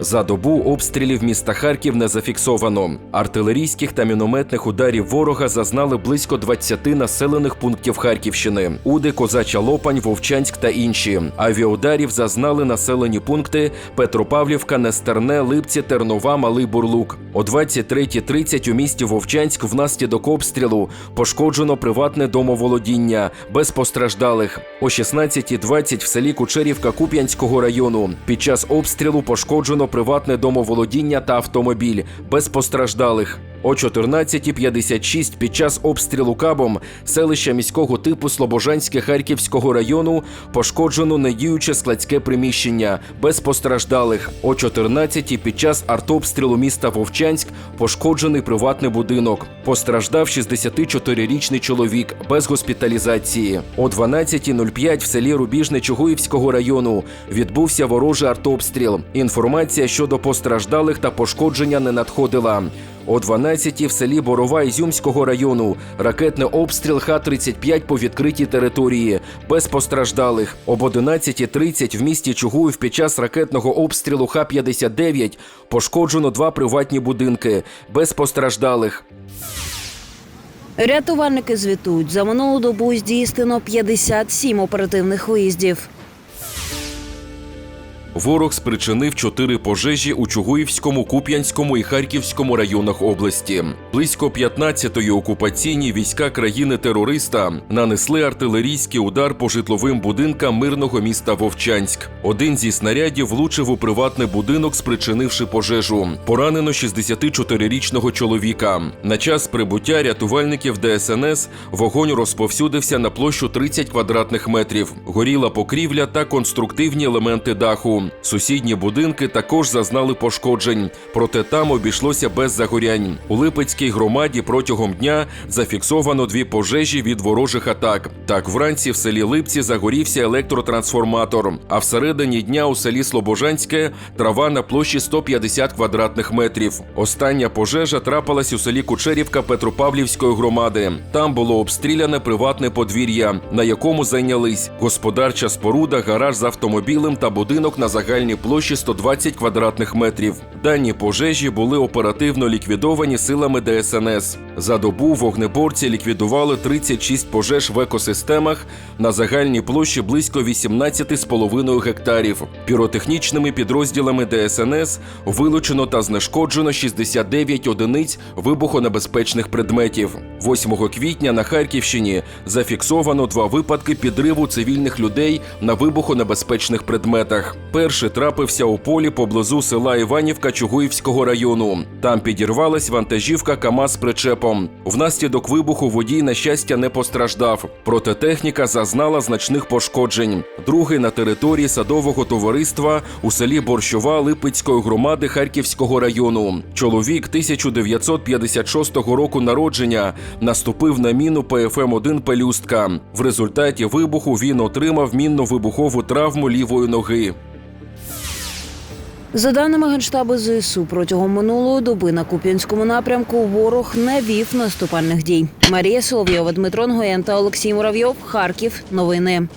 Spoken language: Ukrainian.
За добу обстрілів міста Харків не зафіксовано. Артилерійських та мінометних ударів ворога зазнали близько 20 населених пунктів Харківщини: Уди, Козача Лопань, Вовчанськ та інші. Авіаударів зазнали населені пункти Петропавлівка, Нестерне, Липці, Тернова, Малий Бурлук. О 23.30 у місті Вовчанськ внаслідок обстрілу пошкоджено приватне домоволодіння без постраждалих. О 16.20 в селі Кучерівка Куп'янського району під час обстрілу пошкоджено приватне домоволодіння та автомобіль без постраждалих. О 14.56 під час обстрілу кабом селища міського типу Слобожанське Харківського району пошкоджено недіюче складське приміщення без постраждалих. О 14.00 під час артобстрілу міста Вовчанськ пошкоджений приватний будинок. Постраждав 64-річний чоловік без госпіталізації. О 12.05 в селі Рубіжне Чугуївського району відбувся ворожий артобстріл. Інформація щодо постраждалих та пошкодження не надходила. О 12 в селі Борова Ізюмського району ракетний обстріл Х-35 по відкритій території без постраждалих. Об 11.30 в місті Чугуїв під час ракетного обстрілу Х-59 пошкоджено два приватні будинки без постраждалих. Рятувальники звітують, за минулу добу здійснено 57 оперативних виїздів. Ворог спричинив чотири пожежі у Чугуївському, Куп'янському і Харківському районах області. Близько 15-ї окупаційні війська країни-терориста нанесли артилерійський удар по житловим будинкам мирного міста Вовчанськ. Один зі снарядів влучив у приватний будинок, спричинивши пожежу. Поранено 64-річного чоловіка. На час прибуття рятувальників ДСНС вогонь розповсюдився на площу 30 квадратних метрів. Горіла покрівля та конструктивні елементи даху. Сусідні будинки також зазнали пошкоджень, проте там обійшлося без загорянь. У Липецькій громаді протягом дня зафіксовано дві пожежі від ворожих атак. Так, вранці в селі Липці загорівся електротрансформатор. А всередині дня у селі Слобожанське трава на площі 150 квадратних метрів. Остання пожежа трапилась у селі Кучерівка Петропавлівської громади. Там було обстріляне приватне подвір'я, на якому зайнялись господарча споруда, гараж з автомобілем та будинок на загальній площі 120 квадратних метрів. Дані пожежі були оперативно ліквідовані силами ДСНС. За добу вогнеборці ліквідували 36 пожеж в екосистемах на загальній площі близько 18,5 гектарів. Піротехнічними підрозділами ДСНС вилучено та знешкоджено 69 одиниць вибухонебезпечних предметів. 8 квітня на Харківщині зафіксовано два випадки підриву цивільних людей на вибухонебезпечних предметах. Перший трапився у полі поблизу села Іванівка Чугуївського району. Там підірвалась вантажівка КАМАЗ з причепом. Внаслідок вибуху водій, на щастя, не постраждав. Проте техніка зазнала значних пошкоджень. Другий на території садового товариства у селі Борщова Липецької громади Харківського району. Чоловік 1956 року народження наступив на міну ПФМ-1 Пелюстка. В результаті вибуху він отримав мінно-вибухову травму лівої ноги. За даними Генштабу ЗСУ, протягом минулої доби на Куп'янському напрямку ворог не вів наступальних дій. Марія Соловйова, Дмитро Нгоєн та Олексій Муравйов. Харків. Новини.